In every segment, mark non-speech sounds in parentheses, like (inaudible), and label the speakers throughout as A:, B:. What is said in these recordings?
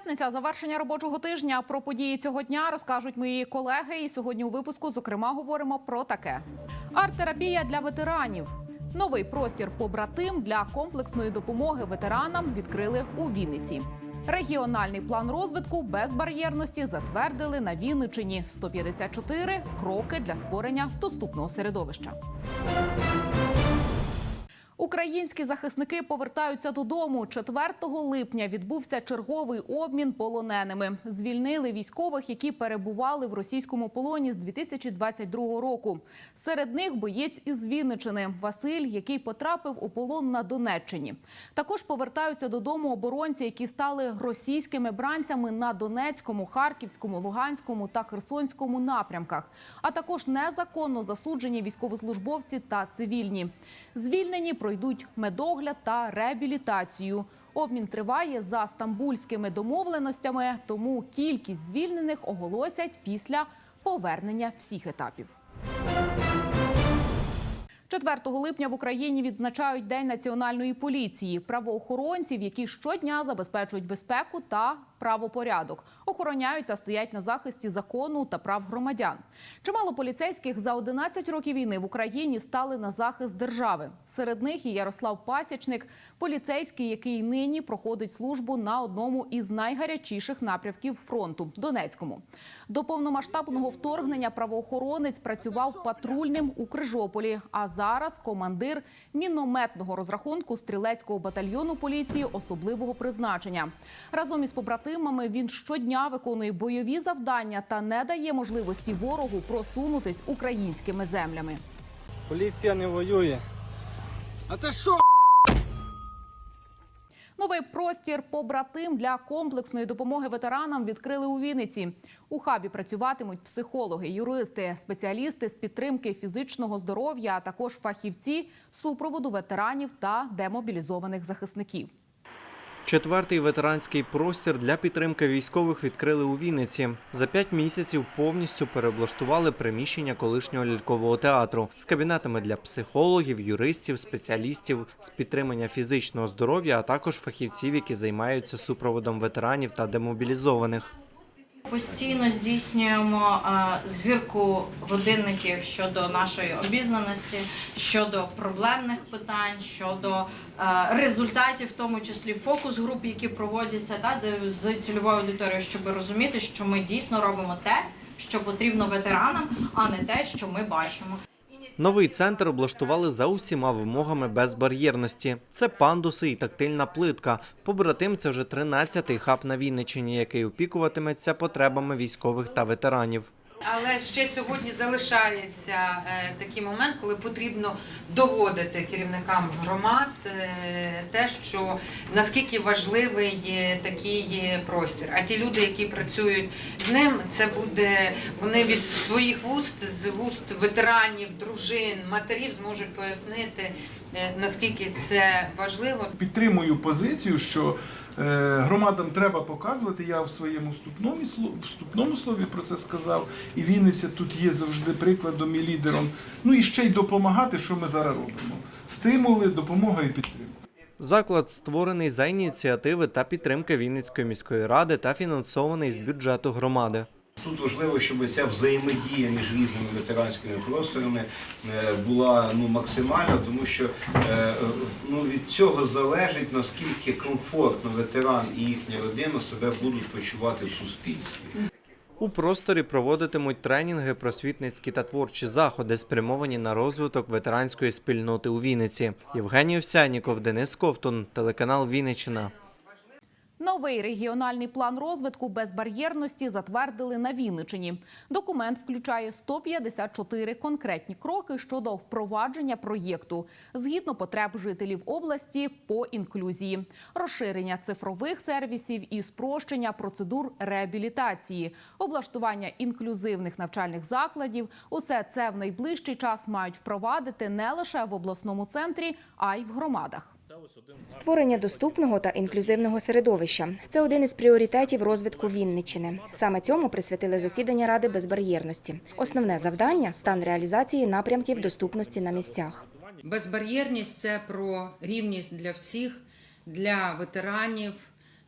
A: П'ятниця, завершення робочого тижня. Про події цього дня розкажуть мої колеги. І сьогодні у випуску, зокрема, говоримо про таке: арт-терапія для ветеранів. Новий простір побратим для комплексної допомоги ветеранам відкрили у Вінниці. Регіональний план розвитку безбар'єрності затвердили на Вінничині 154 кроки для створення доступного середовища. Українські захисники повертаються додому. 4 липня відбувся черговий обмін полоненими. Звільнили військових, які перебували в російському полоні з 2022 року. Серед них боєць із Вінничини Василь, який потрапив у полон на Донеччині. Також повертаються додому оборонці, які стали російськими бранцями на Донецькому, Харківському, Луганському та Херсонському напрямках, а також незаконно засуджені військовослужбовці та цивільні. Звільнені пройдуть медогляд та реабілітацію. Обмін триває за стамбульськими домовленостями, тому кількість звільнених оголосять після повернення всіх етапів. 4 липня в Україні відзначають День національної поліції, правоохоронців, які щодня забезпечують безпеку та правопорядок, охороняють та стоять на захисті закону та прав громадян. Чимало поліцейських за 11 років війни в Україні стали на захист держави. Серед них і Ярослав Пасічник, поліцейський, який нині проходить службу на одному із найгарячіших напрямків фронту Донецькому. До повномасштабного вторгнення правоохоронець працював патрульним у Крижополі. А зараз командир мінометного розрахунку стрілецького батальйону поліції особливого призначення. Разом із побратимами він щодня виконує бойові завдання та не дає можливості ворогу просунутись українськими землями.
B: Поліція не воює.
C: А це що?
A: Новий простір побратим для комплексної допомоги ветеранам відкрили у Вінниці. У хабі працюватимуть психологи, юристи, спеціалісти з підтримки фізичного здоров'я, а також фахівці супроводу ветеранів та демобілізованих захисників.
D: Четвертий ветеранський простір для підтримки військових відкрили у Вінниці. За п'ять місяців повністю переоблаштували приміщення колишнього лялькового театру з кабінетами для психологів, юристів, спеціалістів з підтримання фізичного здоров'я, а також фахівців, які займаються супроводом ветеранів та демобілізованих.
E: Постійно здійснюємо е, звірку годинників щодо нашої обізнаності, щодо проблемних питань, щодо е, результатів, в тому числі фокус груп, які проводяться да, з цільовою аудиторією, щоб розуміти, що ми дійсно робимо те, що потрібно ветеранам, а не те, що ми бачимо.
D: Новий центр облаштували за усіма вимогами безбар'єрності. Це пандуси і тактильна плитка. Побратим це вже 13-й хаб на Вінниччині, який опікуватиметься потребами військових та ветеранів.
F: Але ще сьогодні залишається е, такий момент, коли потрібно доводити керівникам громад е, те, що наскільки важливий такий простір. А ті люди, які працюють з ним, це буде вони від своїх вуст, з вуст ветеранів, дружин, матерів зможуть пояснити е, наскільки це важливо.
C: Підтримую позицію, що громадам треба показувати. Я в своєму вступному, вступному слові про це сказав. І Вінниця тут є завжди прикладом і лідером. Ну і ще й допомагати, що ми зараз робимо. Стимули, допомога і підтримка.
D: Заклад створений за ініціативи та підтримки Вінницької міської ради та фінансований з бюджету громади.
G: Тут важливо, щоб ця взаємодія між різними ветеранськими просторами е, була ну, максимальна, тому що е, ну, від цього залежить наскільки комфортно ветеран і їхня родина себе будуть почувати в суспільстві.
D: У просторі проводитимуть тренінги, просвітницькі та творчі заходи, спрямовані на розвиток ветеранської спільноти у Вінниці. Євгеній Овсяніков, Денис Ковтун, телеканал Вінниччина.
A: Новий регіональний план розвитку безбар'єрності затвердили на Вінничині. Документ включає 154 конкретні кроки щодо впровадження проєкту згідно потреб жителів області по інклюзії, розширення цифрових сервісів і спрощення процедур реабілітації, облаштування інклюзивних навчальних закладів. Усе це в найближчий час мають впровадити не лише в обласному центрі, а й в громадах.
H: Створення доступного та інклюзивного середовища це один із пріоритетів розвитку Вінниччини. Саме цьому присвятили засідання Ради безбар'єрності. Основне завдання стан реалізації напрямків доступності на місцях.
F: Безбар'єрність це про рівність для всіх, для ветеранів,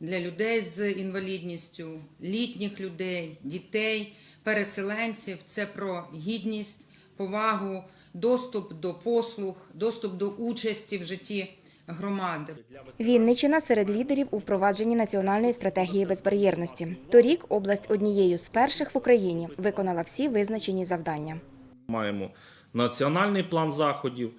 F: для людей з інвалідністю, літніх людей, дітей, переселенців. Це про гідність, повагу, доступ до послуг, доступ до участі в житті громади.
H: Вінниччина серед лідерів у впровадженні національної стратегії безбар'єрності. Торік область однією з перших в Україні виконала всі визначені завдання.
I: Маємо національний план заходів.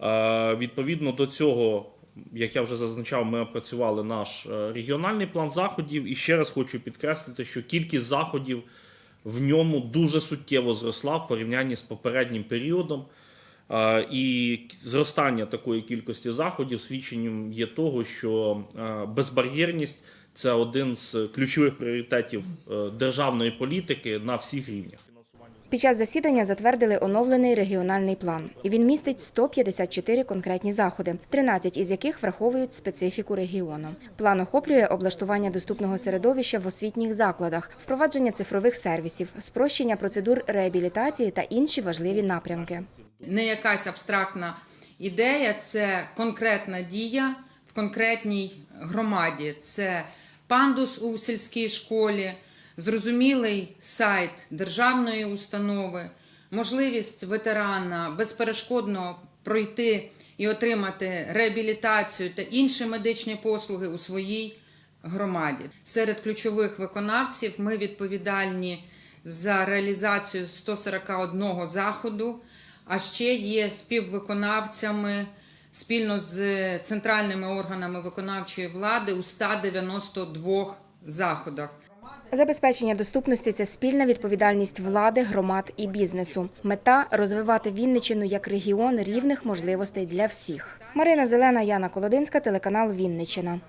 I: Е, Відповідно до цього, як я вже зазначав, ми опрацювали наш е, регіональний план заходів. І ще раз хочу підкреслити, що кількість заходів в ньому дуже суттєво зросла в порівнянні з попереднім періодом. І зростання такої кількості заходів свідченням є того, що безбар'єрність це один з ключових пріоритетів е, державної політики на всіх рівнях.
H: Під час засідання затвердили оновлений регіональний план. Він містить 154 конкретні заходи, 13 із яких враховують специфіку регіону. План охоплює облаштування доступного середовища в освітніх закладах, впровадження цифрових сервісів, спрощення процедур реабілітації та інші важливі напрямки.
F: не якась абстрактна ідея, це конкретна дія в конкретній громаді. Це пандус у сільській школі, зрозумілий сайт державної установи, можливість ветерана безперешкодно пройти і отримати реабілітацію та інші медичні послуги у своїй громаді. Серед ключових виконавців ми відповідальні за реалізацію 141 заходу, а ще є співвиконавцями спільно з центральними органами виконавчої влади у 192 заходах.
H: Забезпечення доступності це спільна відповідальність влади, громад і бізнесу. Мета розвивати Вінничину як регіон рівних можливостей для всіх. Марина Зелена, Яна Колодинська, телеканал Вінниччина.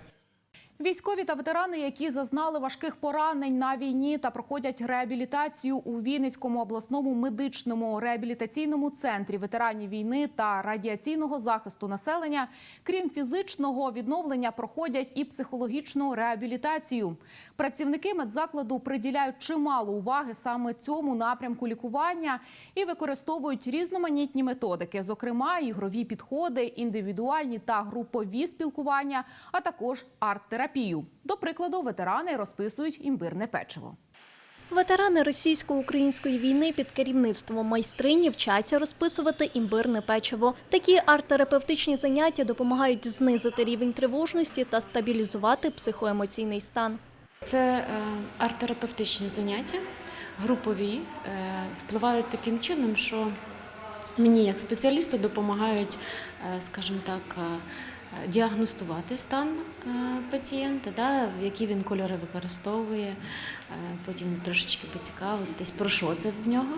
A: Військові та ветерани, які зазнали важких поранень на війні та проходять реабілітацію у Вінницькому обласному медичному реабілітаційному центрі ветеранів війни та радіаційного захисту населення, крім фізичного відновлення, проходять і психологічну реабілітацію. Працівники медзакладу приділяють чимало уваги саме цьому напрямку лікування і використовують різноманітні методики, зокрема ігрові підходи, індивідуальні та групові спілкування, а також арт-терапію. До прикладу, ветерани розписують імбирне печиво.
J: Ветерани російсько-української війни під керівництвом майстрині вчаться розписувати імбирне печиво. Такі арт-терапевтичні заняття допомагають знизити рівень тривожності та стабілізувати психоемоційний стан.
K: Це е, арт-терапевтичні заняття, групові, е, впливають таким чином, що мені як спеціалісту допомагають, е, скажімо так, е, діагностувати стан е, пацієнта, да, які він кольори використовує, е, потім трошечки поцікавитись, про що це в нього.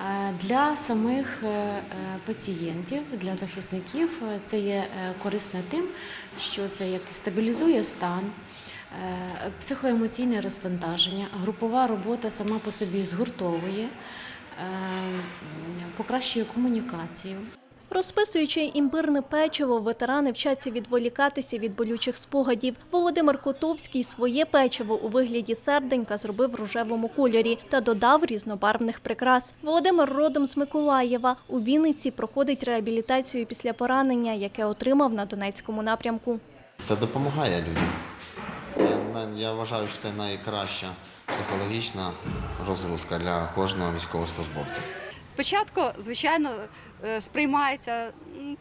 K: Е, Для самих е, е, пацієнтів, для захисників е, це є е, корисне тим, що це як стабілізує стан. Е, Психоемоційне розвантаження, групова робота сама по собі згуртовує, е, покращує комунікацію.
J: Розписуючи імбирне печиво, ветерани вчаться відволікатися від болючих спогадів. Володимир Котовський своє печиво у вигляді серденька зробив в рожевому кольорі та додав різнобарвних прикрас. Володимир родом з Миколаєва. У Вінниці проходить реабілітацію після поранення, яке отримав на Донецькому напрямку.
L: Це допомагає людям. Це я вважаю, що це найкраща психологічна розгрузка для кожного військовослужбовця.
M: Спочатку, звичайно, сприймається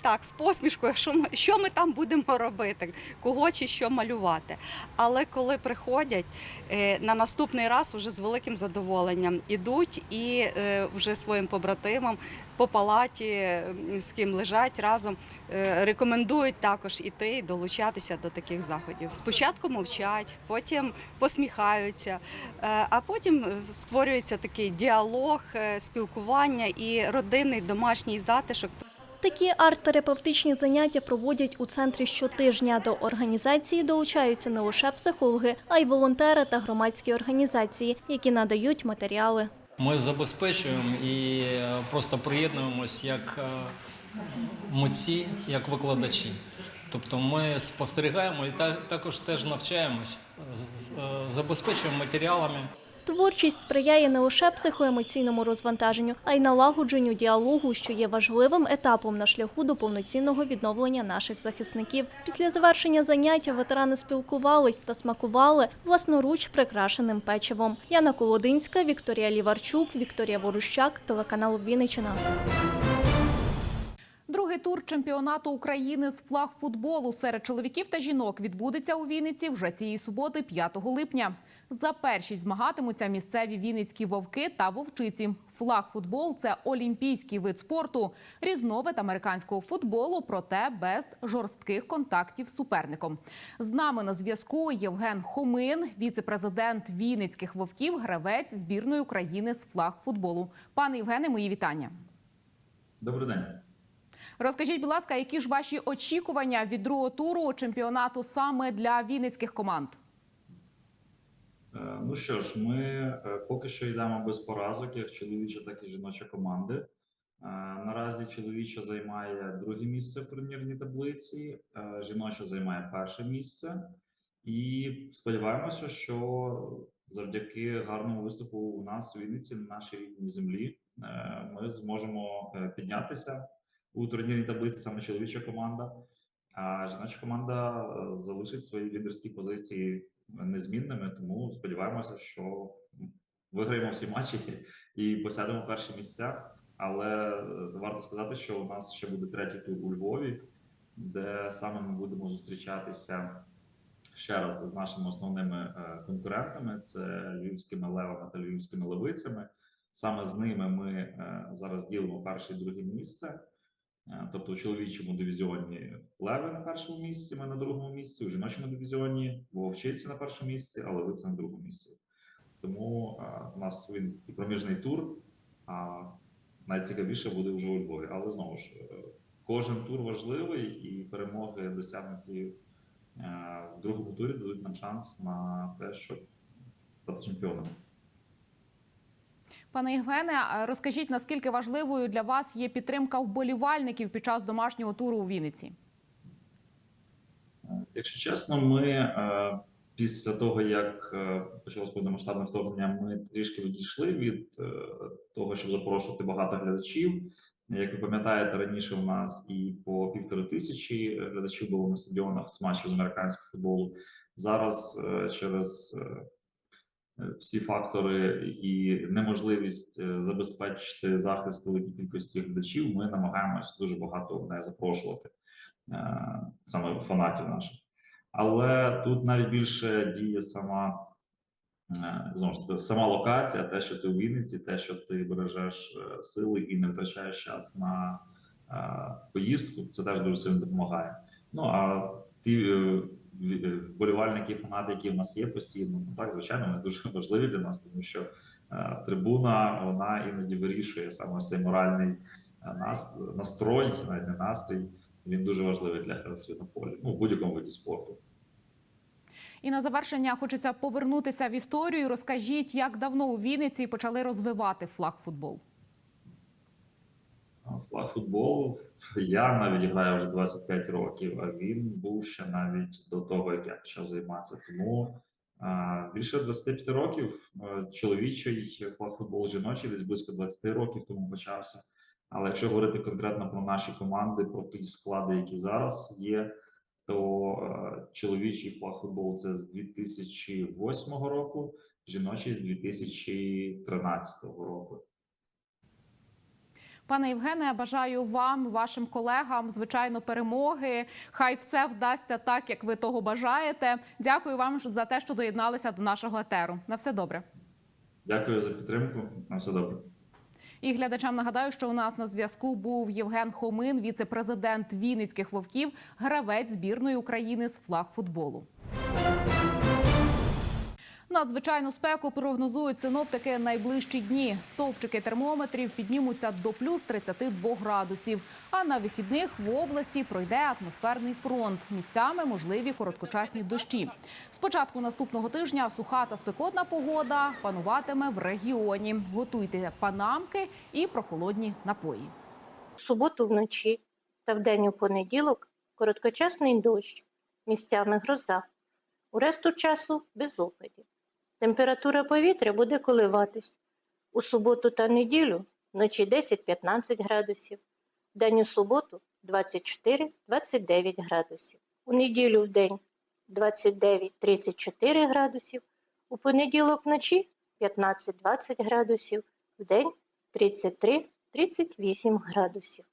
M: так, з посмішкою, що ми, що ми там будемо робити, кого чи що малювати. Але коли приходять е, на наступний раз, вже з великим задоволенням ідуть і е, вже своїм побратимам по палаті, з ким лежать разом, е, рекомендують також іти і долучатися до таких заходів. Спочатку мовчать, потім посміхаються, е, а потім створюється такий діалог, е, спілкування і родинний домашній затишок.
J: Такі арт-терапевтичні заняття проводять у центрі щотижня. До організації долучаються не лише психологи, а й волонтери та громадські організації, які надають матеріали.
B: Ми забезпечуємо і е, просто приєднуємось як е, митці, як викладачі. Тобто ми спостерігаємо і та- також теж навчаємось, з- е, забезпечуємо матеріалами.
J: Творчість сприяє не лише психоемоційному розвантаженню, а й налагодженню діалогу, що є важливим етапом на шляху до повноцінного відновлення наших захисників. Після завершення заняття ветерани спілкувались та смакували власноруч прикрашеним печивом. Яна Колодинська, Вікторія Ліварчук, Вікторія Ворущак, телеканал Вінниччина.
A: Другий тур чемпіонату України з флагфутболу серед чоловіків та жінок відбудеться у Вінниці вже цієї суботи, 5 липня. За першість змагатимуться місцеві вінницькі вовки та вовчиці. Флагфутбол – це олімпійський вид спорту, різновид американського футболу, проте без жорстких контактів з суперником. З нами на зв'язку Євген Хомин, віце-президент Вінницьких вовків, гравець збірної України з флагфутболу. Пане Євгене, мої вітання.
N: Добрий день.
A: Розкажіть, будь ласка, які ж ваші очікування від другого туру чемпіонату саме для вінницьких команд?
N: Е, Ну що ж, ми е, поки що йдемо без поразок, як чоловіча, так і жіноча команди. Е, Наразі чоловіча займає друге місце в турнірній таблиці, жіноча займає перше місце. І сподіваємося, що завдяки гарному виступу у нас у Вінниці на нашій рідній землі ми зможемо піднятися у турнірній таблиці саме чоловіча команда. А жіноча команда е, залишить свої лідерські позиції незмінними, тому сподіваємося, що виграємо всі матчі і посядемо перші місця. Але е, варто сказати, що у нас ще буде третій тур у Львові, де саме ми будемо зустрічатися ще раз з нашими основними е, конкурентами: це львівськими левами та львівськими левицями. Саме з ними ми зараз ділимо перше і друге місце. Е, Тобто у чоловічому дивізіоні Леви на першому місці, ми на другому місці, у жіночому дивізіоні Вовчиці на першому місці, а Левиця на другому місці. Тому е, у нас він такий проміжний тур, а найцікавіше буде вже у Львові. Але знову ж, е, кожен тур важливий, і перемоги досягнуті в другому турі дадуть нам шанс на те, щоб стати чемпіоном.
A: Пане Євгене, розкажіть, наскільки важливою для вас є підтримка вболівальників під час домашнього туру у Вінниці?
N: Якщо чесно, ми е, після того, як е, почалось повномасштабне вторгнення, ми трішки відійшли від е, того, щоб запрошувати багато глядачів. Як ви пам'ятаєте, раніше у нас і по півтори тисячі глядачів було на стадіонах з матчів з американського футболу. Зараз через всі фактори і неможливість е, забезпечити захист великій кількості глядачів, ми намагаємось дуже багато не запрошувати е, саме фанатів наших. Але тут навіть більше діє сама е, знову ж таки сама локація, те, що ти у Вінниці, те, що ти бережеш е, сили і не втрачаєш час на е, поїздку, це теж дуже сильно допомагає. Ну а ті е, е, вболівальники, фанати, які в нас є постійно, ну так звичайно, вони дуже (laughs) важливі для нас, тому що е, трибуна вона іноді вирішує саме цей моральний е, настрой, навіть не настрій. Він дуже важливий для гравців на полі, ну в будь-якому виді спорту.
A: І на завершення хочеться повернутися в історію. Розкажіть, як давно у Вінниці почали розвивати флагфутбол?
N: Флагфутбол я навіть граю вже 25 років, а він був ще навіть до того, як я почав займатися. Тому більше 25 років чоловічий флагфутбол жіночий десь близько 20 років тому почався. Але якщо говорити конкретно про наші команди, про ті склади, які зараз є, то чоловічий флагфутбол це з 2008 року, жіночий з 2013 року.
A: Пане Євгене, я бажаю вам, вашим колегам, звичайно, перемоги. Хай все вдасться так, як ви того бажаєте. Дякую вам за те, що доєдналися до нашого етеру. На все добре.
N: Дякую за підтримку. На все добре.
A: І глядачам нагадаю, що у нас на зв'язку був Євген Хомин, віце-президент Вінницьких вовків, гравець збірної України з флагфутболу. Надзвичайну спеку прогнозують синоптики найближчі дні. Стовпчики термометрів піднімуться до плюс 32 градусів. А на вихідних в області пройде атмосферний фронт. Місцями можливі короткочасні дощі. З початку наступного тижня суха та спекотна погода пануватиме в регіоні. Готуйте панамки і прохолодні напої.
O: В суботу вночі та вдень у понеділок короткочасний дощ, місцями гроза. У решту часу без опадів.
F: Температура повітря буде коливатись. У суботу та неділю вночі 10-15 градусів, в день у суботу 24-29 градусів. У неділю в день 29-34 градусів, у понеділок вночі 15-20 градусів, в день 33-38 градусів.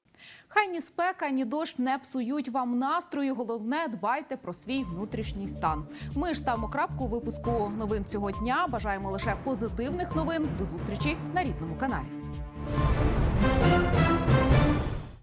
A: Хай ні спека, ні дощ не псують вам настрою. Головне, дбайте про свій внутрішній стан. Ми ж ставимо крапку випуску новин цього дня. Бажаємо лише позитивних новин. До зустрічі на рідному каналі.